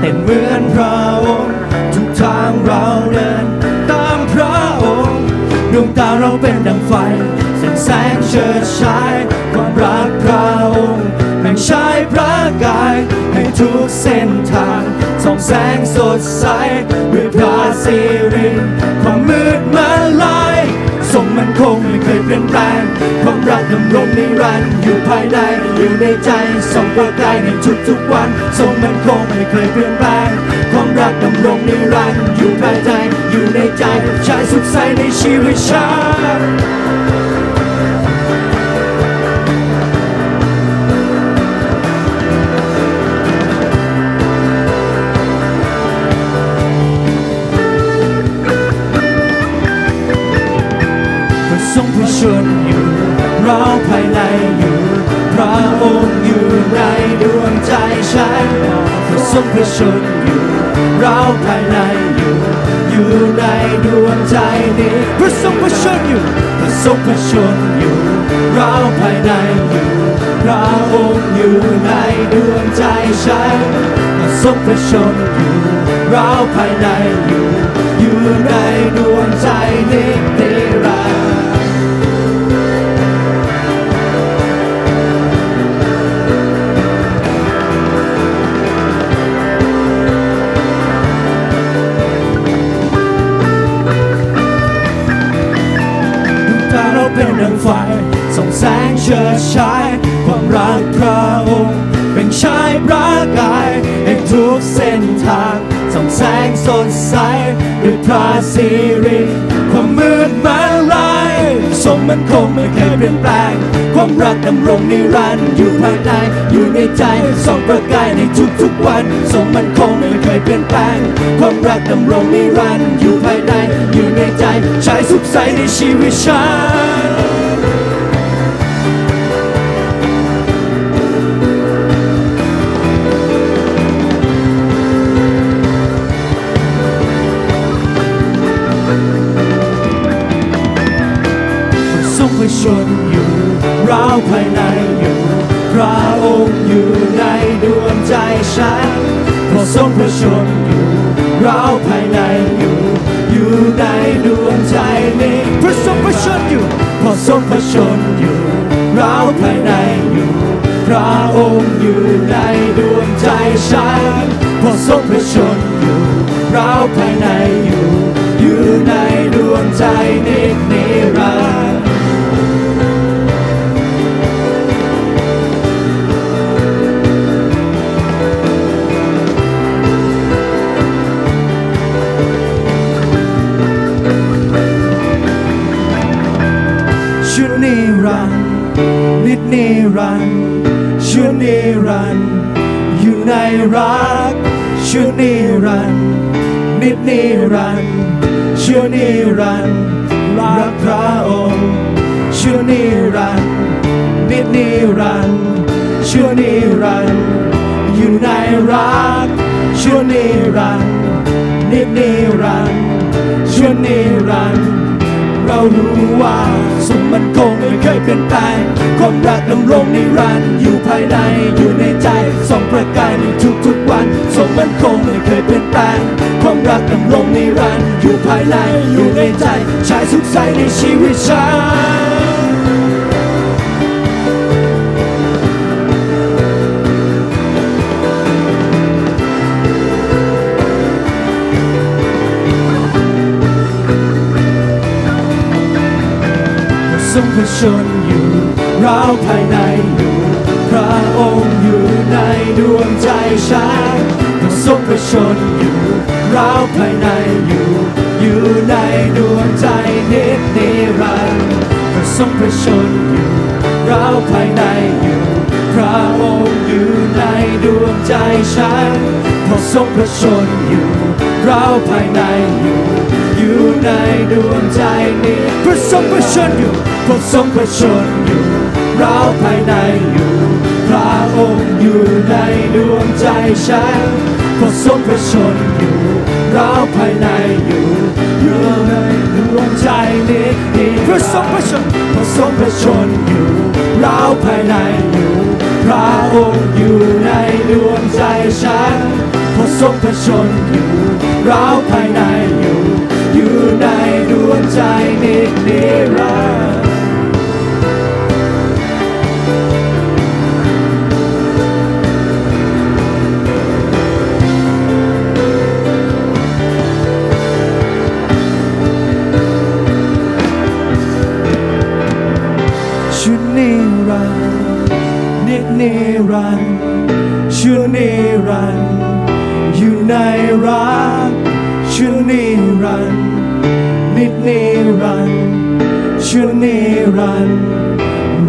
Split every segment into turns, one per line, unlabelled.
แต่เหมือนพระองค์ทุกทางเราเดิน ตามพระองค์ดวงตาเราเป็นดังไฟแสงแสงเฉิดฉายความรักพระองค์แบ่งฉายพระกาย ให้ทุกเส้นทางส่องแสงสดใสด้วยพระสิริความมืดมันลายทรงมันคง เคยเปลี่ยนแรงความรักดำรงในรันอยู่ภายในอยู่ในใจส่องประกายในทุกๆวันทรงมันคงไม่เคยเปลี่ยนแปลงความรักดำรงในรันอยู่ภายในอยู่ในใจชายสุขใสในชีวิตฉัน ชนอยู่เราภายในอยู่พระองค์อยู่ในดวงใจฉันพระทรงพระชนอยู่เราภายในอยู่ อยู่ในดวงใจนี้พระทรงพระชนอยู่พระทรงพระชนอยู่เราภายในอยู่พระองค์อยู่ในดวงใจฉันพระทรงพระชนอยู่เราภายในอยู่ อยู่ในดวงใจนิรันดร์ายความรักพระองค์เป็นชายประกายให้ทุกเส้นทางส่องแสงสดใสด้วยพระสิริความมืดมันลายทรงมันคงไม่เคยเปลี่ยนแปลง ความรักดำรงนิรันดร์อยู่ภายในอยู่ในใจส่องประกายในทุกๆวันทรงมันคงไม่เคยเปลี่ยนแปลง ความรักดำรงนิรันดร์อยู่ภายในอยู่ในใจชายสุขใสในชีวิตฉัน พระชนอยู่เราภายในอยู่พระองค์อยู่ในดวงใจฉันพระทรงพระชนอยู่เราภายในอยู่อยู่ในดวงใจนี้พระทรงพระชนอยู่พระทรงพระชนอยู่เราภายในอยู่พระองค์อยู่ในดวงใจฉันพระทรงพระชนอยู่เราภายในอยู่อยู่ในดวงใจนิรันดร์ รันดร์ชุดนิรันต์อยู่ในรักชุดนิรันต์นิดนิรันดร์ชุดนิรันร์รักพระองค์ชุดนิรันต์นิดนิรันดร์ชุดนิรันต์อยู่ในรักชุดนิรันต์นิดนิรันดร์ชุดนิรันต์เรารู้ว่าสมมันคง เคยเปลี่ยนแปลงความรักดำรงนิรันดร์อยู่ภายในอยู่ในใจส่องประกายในทุกๆวันสมมันคงไม่เคยเปลี่ยนแปลงความรักดำรงนิรันดร์อยู่ภายในอยู่ในใจชายสุขใสในชีวิตฉัน ทรงพระชนอยู่เราภายในอยู่ พระองค์อยู่ในดวงใจฉันพระทรงพระชนอยู่เราภายในอยู่ อยู่ในดวงใจนิจนิรันดร์พระทรงพระชนอยู่เราภายในอยู่ พระองค์อยู่ในดวงใจฉันพระทรงพระชนอยู่เราภายในอยู่ อยู่ในดวงใจนี้พระทรงพระชนอยู่ พระทรงพระชนอยู่ เราภายในอยู่ พระองค์อยู่ในดวงใจฉันพระทรงพระชนอยู่ เราภายในอยู่อยู่ในดวงใจนี้พระประสบประชนประสบประชนอยู่ เราภายในอยู่ พระองค์อยู่ในดวงใจฉันประสบประชนอยู่ เราภายในอยู่ อยู่ในดวงใจนิดนิรันดร์ นิรันดร์นินิรันดร์ชุดนิรันดร์อยู่ในรักชุดนิรันดร์นิดนิรันดร์ชุดนิรันดร์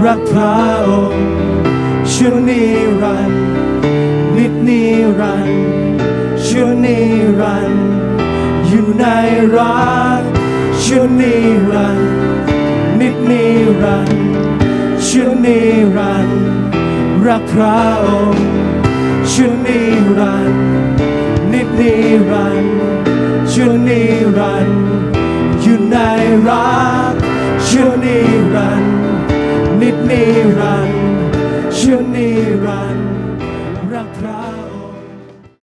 รักพระองค์ชุดนิรันดร์นิดนิรันดร์ชุดนิรันดร์อยู่ในรักชุดนิรันดร์นิดนิรันดร์ ฉันนิรันรักพระองค์ฉันนิรันนิดนิรันชุ่ฉันนิรันอยู่ในรักฉันนิรันนิดนิรันชุ่ฉันนิรันดร์